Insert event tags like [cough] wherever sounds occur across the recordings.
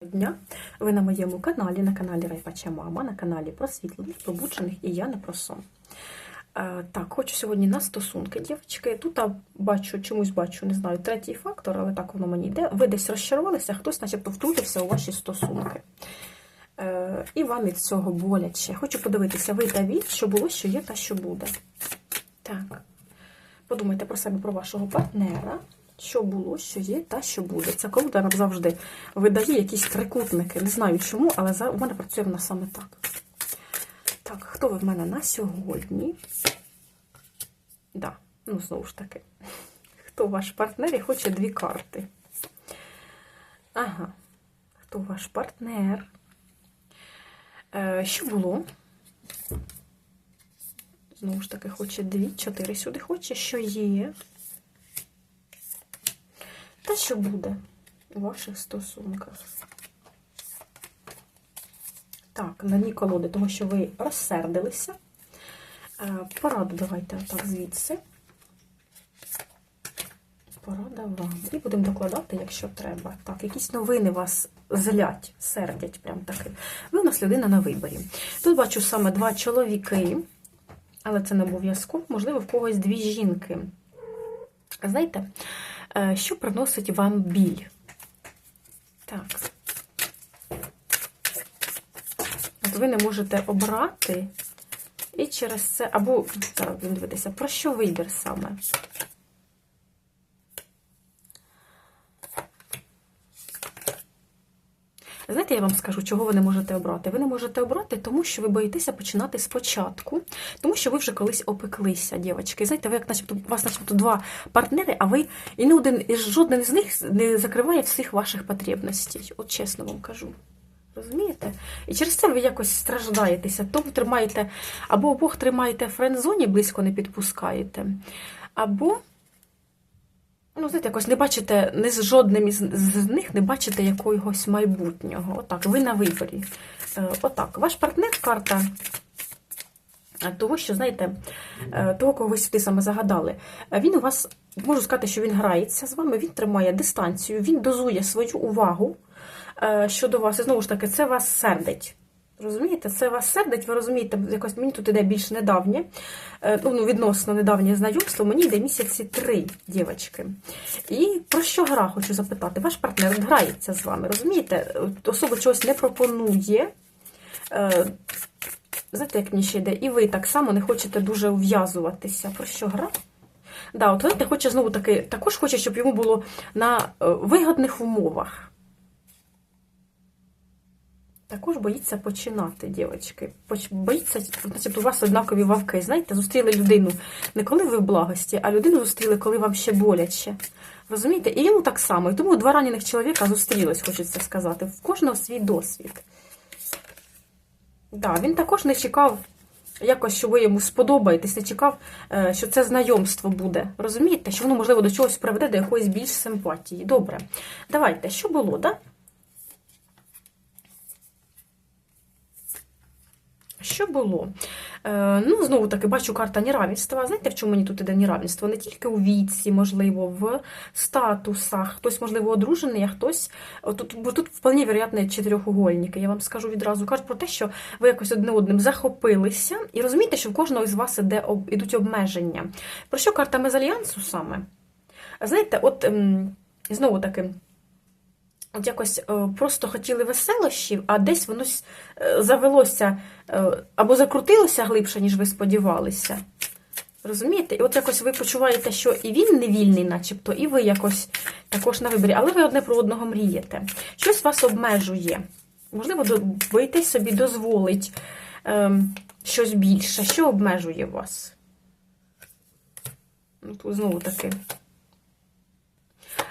дня! Ви на моєму каналі, на каналі Райпача Мама, на каналі просвітлених, пробуджених і я не про сон. Е, Так, хочу сьогодні на стосунки, дівчатки. Тут бачу, чомусь бачу, не знаю, третій фактор, але так воно мені йде. Ви десь розчарувалися, хтось, начебто, втрутився у ваші стосунки. Е, І вам від цього боляче. Хочу подивитися, ви та від, що було, що є та що буде. Так. Подумайте про себе, про вашого партнера. Що було, що є, та що буде. Ця колода нам завжди видає якісь трикутники. Не знаю чому, але у мене працює вона саме так. Так, хто ви в мене на сьогодні? Да, ну знову ж таки. Хто ваш партнер і хоче дві карти? Ага. Хто ваш партнер? Е, що було? Знову ж таки, хоче дві, чотири сюди хоче, що є. Та що буде у ваших стосунках? Так, на дні колоди, того, що ви розсердилися. Е, Пораду давайте отак звідси. Порада вам. І будемо докладати, якщо треба. Так, якісь новини вас злять, сердять, прям таки. Ви у нас людина на виборі. Тут бачу саме два чоловіки, але це не обов'язково, можливо, в когось дві жінки. Знаєте, що приносить вам біль? Так. От ви не можете обрати, і через це, або, зараз дивитися, про що вибір саме? Знаєте, я вам скажу, чого ви не можете обрати? Ви не можете обрати, тому що ви боїтеся починати спочатку, тому що ви вже колись опеклися, дівчатки. Знаєте, ви як начебто у вас начебто два партнери, а ви і не один і жоден з них не закриває всіх ваших потребностей. От чесно вам кажу. Розумієте? І через це ви якось страждаєтеся. Тому тримаєте, або обох тримаєте френдзоні, близько не підпускаєте, або. Ну, знаєте, якось не бачите, не з жодним із з них не бачите якогось майбутнього. Отак, ви на виборі. Е, Отак. Ваш партнер карта того, що, знаєте, е, того, кого ви сюди саме загадали. Е, Він у вас, можу сказати, що він грається з вами, він тримає дистанцію, він дозує свою увагу щодо вас. І знову ж таки, це вас сердить. Розумієте, це вас сердить, ви розумієте, якось мені тут іде більш недавнє, е, ну, відносно недавнє знайомство, мені йде місяці три, дівчатки. І про що гра, хочу запитати? Ваш партнер грається з вами, розумієте? Особа чогось не пропонує. Е, Знаєте, як мені ще йде? І ви так само не хочете дуже ув'язуватися. Про що гра? Да, от знаєте, хоче знову таки, також хоче, щоб йому було на е, вигодних умовах. Також боїться починати, дівчатки. Боїться, у вас однакові вавки. Знаєте, зустріли людину не коли ви в благості, а людину зустріли, коли вам ще боляче. Розумієте? І йому так само. І тому два ранених чоловіка зустрілись, хочеться сказати. В кожного свій досвід. Да, він також не чекав якось, що ви йому сподобаєтесь, не чекав, е, що це знайомство буде. Розумієте, що воно, можливо, до чогось приведе, до якоїсь більш симпатії. Добре. Давайте, що було, да? Що було? Е, ну, знову таки, бачу карта неравенства. Знаєте, в чому мені тут іде неравенство? Не тільки у віці, можливо, в статусах. Хтось, можливо, одружений, а хтось. Тут, бо тут вполне вероятно чотирьохугольники. Я вам скажу відразу. Кажуть про те, що ви якось одне одним захопилися, і розумієте, що в кожного із вас іде, об- ідуть обмеження. Про що карта мезальянсу саме? Знаєте, от ем, знову таки. От якось е, просто хотіли веселощів, а десь воно е, завелося або закрутилося глибше, ніж ви сподівалися. Розумієте? І от якось ви почуваєте, що і він не вільний, начебто, і ви якось також на виборі, але ви одне про одного мрієте. Щось вас обмежує. Можливо, боїтесь собі дозволить ем, щось більше. Що обмежує вас? Ну, тут знову таки.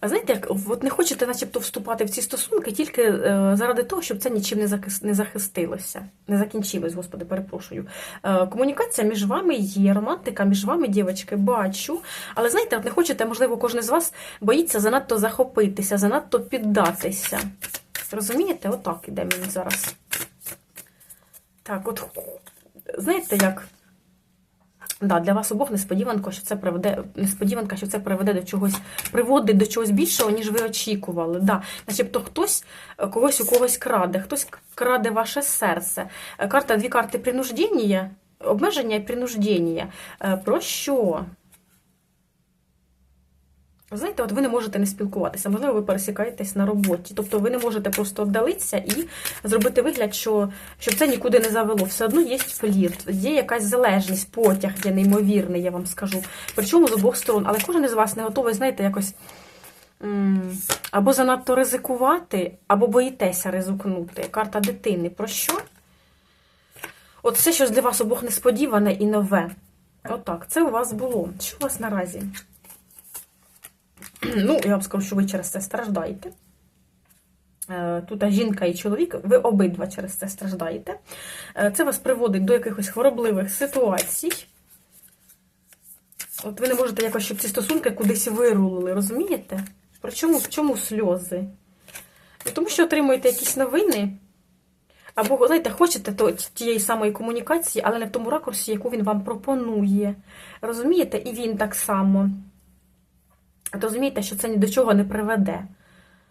А знаєте, як от не хочете начебто вступати в ці стосунки тільки е, заради того, щоб це нічим не закис- не захистилося, не закінчилось, господи, перепрошую. Е, комунікація між вами є, романтика між вами, дівчатки, бачу. Але знаєте, от не хочете, можливо, кожен з вас боїться занадто захопитися, занадто піддатися. Розумієте? Отак іде мені зараз. Так, от знаєте як? Да, для вас обох несподіванка, що це приведе, несподіванка, що це приведе до чогось, приводить до чогось більшого, ніж ви очікували. Да. Начебто хтось е, когось у когось краде, хтось краде ваше серце. Е, Карта, дві карти принуждення, обмеження і принуждення. Е, Про що? Знаєте, от ви не можете не спілкуватися, можливо, ви пересікаєтесь на роботі. Тобто ви не можете просто вдалитися і зробити вигляд, що щоб це нікуди не завело. Все одно є флірт, є якась залежність, потяг є неймовірний, я вам скажу. Причому з обох сторон. Але кожен із вас не готовий, знаєте, якось або занадто ризикувати, або боїтеся ризикнути. Карта дитини. Про що? От все, що для вас обох несподіване і нове. Отак, це у вас було. Що у вас наразі? [clears throat] Ну, я вам скажу, що ви через це страждаєте. Е, Тут жінка і чоловік, ви обидва через це страждаєте. Е, Це вас приводить до якихось хворобливих ситуацій. От ви не можете якось, щоб ці стосунки кудись вирулили, розумієте? Причому в чому сльози? Ну, Тому що отримуєте якісь новини. Або, знаєте, хочете то, тієї самої комунікації, але не в тому ракурсі, яку він вам пропонує. Розумієте? І він так само. Розумієте, що це ні до чого не приведе.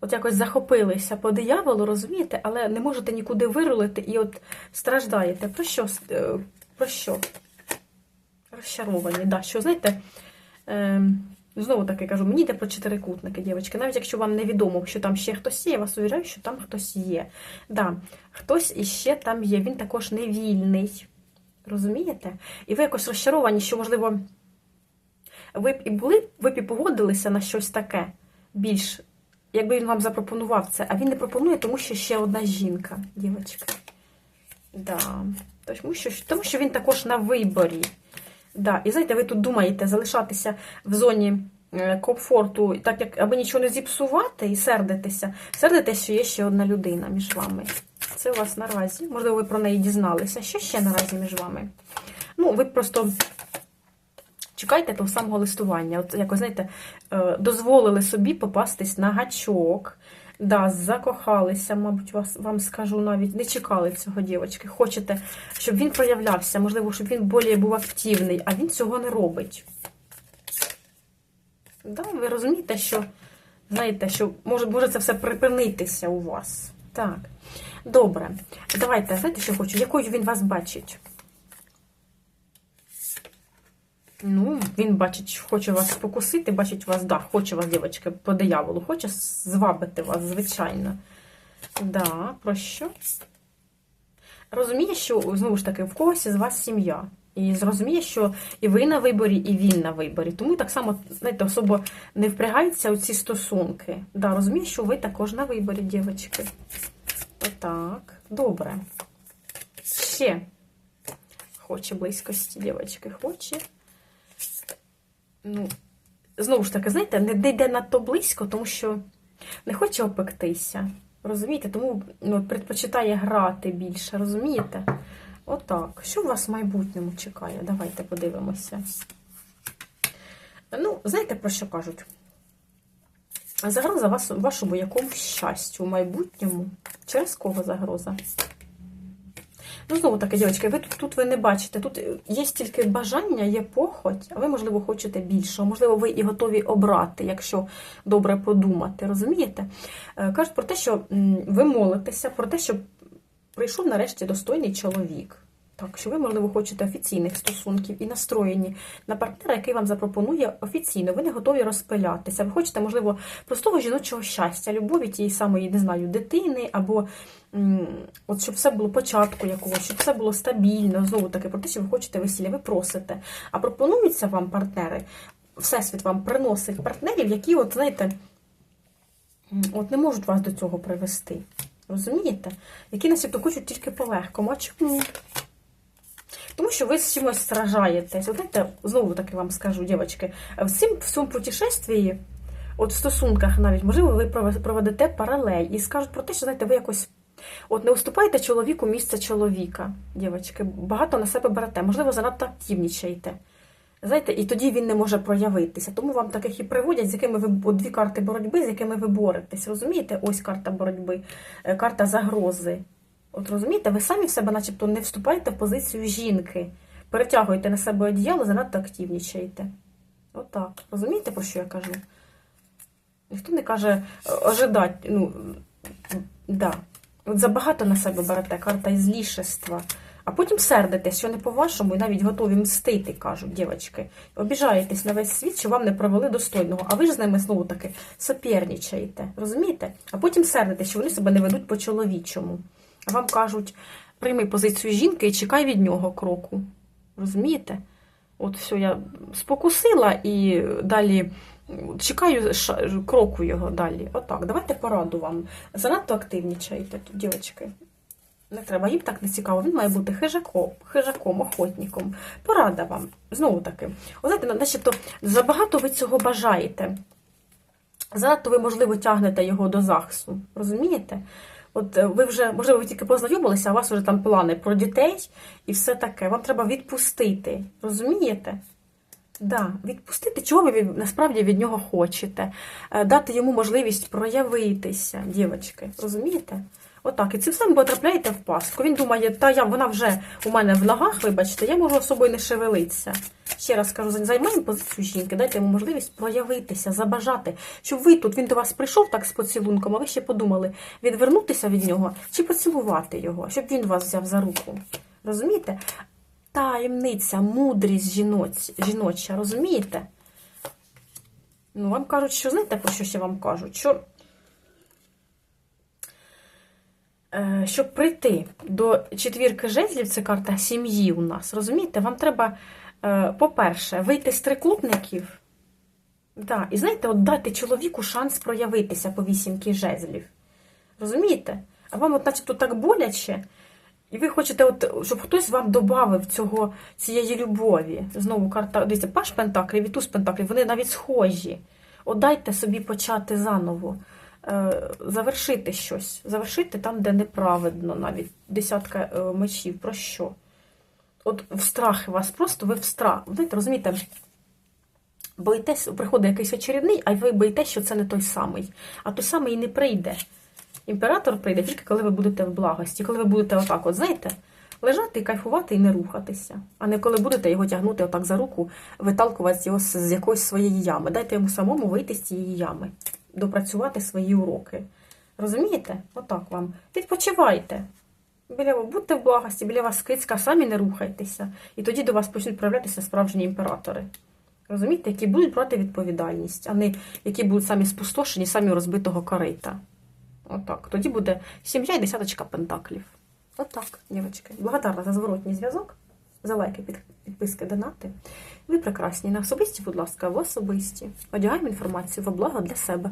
От якось захопилися по дияволу, розумієте, але не можете нікуди вирулити і от страждаєте. Про що? Е, Про що? Розчаровані, да, що, знаєте, е, знову таки кажу, мені йде про чотирикутники, дівчатки. Навіть якщо вам невідомо, що там ще хтось є, я вас увіряю, що там хтось є. Да, Хтось іще там є, він також не вільний. Розумієте? І ви якось розчаровані, що, можливо, ви б і були, ви б і погодилися на щось таке більш, якби він вам запропонував це, а він не пропонує, тому що ще одна жінка, дівчатка. Да. Тому, що, тому що він також на виборі. Да. І знаєте, ви тут думаєте залишатися в зоні е, комфорту, так як аби нічого не зіпсувати і сердитеся. Сердитесь, що є ще одна людина між вами. Це у вас наразі. Можливо, ви про неї дізналися. Що ще наразі між вами? Ну, ви просто чекайте того самого листування. От, якось, знаєте, е, дозволили собі попастись на гачок. Да, закохалися, мабуть, вас, вам скажу навіть, не чекали цього дівчатки. Хочете, щоб він проявлявся, можливо, щоб він більш був активний, а він цього не робить. Да, ви розумієте, що, знаєте, що може, може це все припинитися у вас. Так. Добре. Давайте, знаєте, що хочу? Якою він вас бачить? Ну, він бачить, хоче вас спокусити, бачить вас, да, хоче вас, дівчатки, по дияволу, хоче звабити вас, звичайно. Да, про що? Розуміє, що, знову ж таки, в когось із вас сім'я. І зрозуміє, що і ви на виборі, і він на виборі. Тому так само, знаєте, особо не впрягається у ці стосунки. Да, розуміє, що ви також на виборі, дівчатки. Отак. Добре. Ще. Хоче близькості, дівчатки, хоче. Ну, знову ж таки, знаєте, не йде надто близько, тому що не хоче опектися. Розумієте? Тому ну, предпочитає грати більше, розумієте? Отак. Що вас в майбутньому чекає? Давайте подивимося. Ну, знаєте, про що кажуть? Загроза вас, вашому якомусь щастю в майбутньому. Через кого загроза? Ну, знову таки, дівчатки, ви тут, тут ви не бачите. Тут є стільки бажання, є похоть, а ви, можливо, хочете більшого. Можливо, ви і готові обрати, якщо добре подумати. Розумієте? Кажуть про те, що ви молитеся, про те, щоб прийшов нарешті достойний чоловік. Так, що ви, можливо, хочете офіційних стосунків і настроєні на партнера, який вам запропонує офіційно. Ви не готові розпилятися. Ви хочете, можливо, простого жіночого щастя, любові тієї самої, не знаю, дитини, або от щоб все було початку якогось, щоб все було стабільно. Знову таки, про те, що ви хочете весілля, ви просите. А пропонуються вам партнери, Всесвіт вам приносить партнерів, які, от, знаєте, от не можуть вас до цього привести. Розумієте? Які начебто хочуть тільки полегкому. А чому? Що ви з чимось стражаєтесь. От знову таки вам скажу, дівчатки, в цим в цьому путешествії, от в стосунках навіть, можливо, ви проведете паралель і скажуть про те, що знаєте, ви якось от не уступаєте чоловіку місце чоловіка, дівчатки, багато на себе берете, можливо, занадто активнічаєте. Знаєте, і тоді він не може проявитися. Тому вам таких і приводять, з якими ви дві карти боротьби, з якими ви боретесь. Розумієте? Ось карта боротьби, карта загрози. От розумієте, ви самі в себе, начебто, не вступаєте в позицію жінки. перетягуєте на себе одіяло, занадто активнічаєте. Отак. Розумієте, про що я кажу? Ніхто не каже е, ожидать, ну, да. От забагато на себе берете карта ізлішества. А потім сердитесь, що не по-вашому, і навіть готові мстити, кажуть дівчатки. Обіжаєтесь на весь світ, що вам не провели достойного, а ви ж з ними знову таки соперничаєте. Розумієте? А потім сердитесь, що вони себе не ведуть по-чоловічому. Вам кажуть, прийми позицію жінки і чекай від нього кроку. Розумієте? От все, я спокусила і далі чекаю кроку його далі. Отак, давайте пораду вам. Занадто активнічаєте дівчатки. Не треба, їм так не цікаво. Він має бути хижаком, хижаком, охотником. Порада вам. Знову таки. Знаєте, начебто забагато ви цього бажаєте. Занадто ви, можливо, тягнете його до захисту. Розумієте? От е, ви вже, можливо, ви тільки познайомилися, а у вас вже там плани про дітей і все таке. Вам треба відпустити. Розумієте? Да, відпустити, чого ви насправді від нього хочете. Е, Дати йому можливість проявитися, дівчатки. Розумієте? Отак. І цим самим потрапляєте в пастку. Він думає, та я, вона вже у мене в ногах, вибачте, я можу собою не шевелитися. Ще раз кажу, займаємо позицію жінки, дайте йому можливість проявитися, забажати, щоб ви тут, він до вас прийшов так з поцілунком, а ви ще подумали, відвернутися від нього чи поцілувати його, щоб він вас взяв за руку. Розумієте? Таємниця, мудрість жіноць, жіноча, розумієте? Ну, вам кажуть, що знаєте, про що ще вам кажуть? Що е, щоб прийти до четвірки жезлів, це карта сім'ї у нас, розумієте? Вам треба, по-перше, вийти з трикутників. Да, і знаєте, от дати чоловіку шанс проявитися по вісімки жезлів. Розумієте? А вам, от, начебто, так боляче, і ви хочете, от, щоб хтось вам додав цієї любові. Знову карта, дивіться, паш Пентаклів і туз Пентаклів, вони навіть схожі. От дайте собі почати заново, е, завершити щось, завершити там, де неправедно навіть. Десятка е, мечів. Про що? От в страх вас просто ви в страх. Знаєте, розумієте, боїтесь, приходить якийсь очередний, а ви боїтесь, що це не той самий. А той самий і не прийде. Імператор прийде тільки коли ви будете в благості, коли ви будете отак, от знаєте, лежати, кайфувати і не рухатися, а не коли будете його тягнути отак за руку, виталкувати його з якоїсь своєї ями. Дайте йому самому вийти з цієї ями, допрацювати свої уроки. Розумієте? Отак вам. Відпочивайте. Біля вас будьте в благості, біля вас кицька, самі не рухайтеся. І тоді до вас почнуть проявлятися справжні імператори. Розумієте, які будуть брати відповідальність, а не які будуть самі спустошені, самі розбитого корита. Отак. Тоді буде сім'я і десяточка пентаклів. Отак, дівчатки. Благодарна за зворотній зв'язок, за лайки, підписки, донати. Ви прекрасні. На особисті, будь ласка, в особисті. Одягаємо інформацію во благо для себе.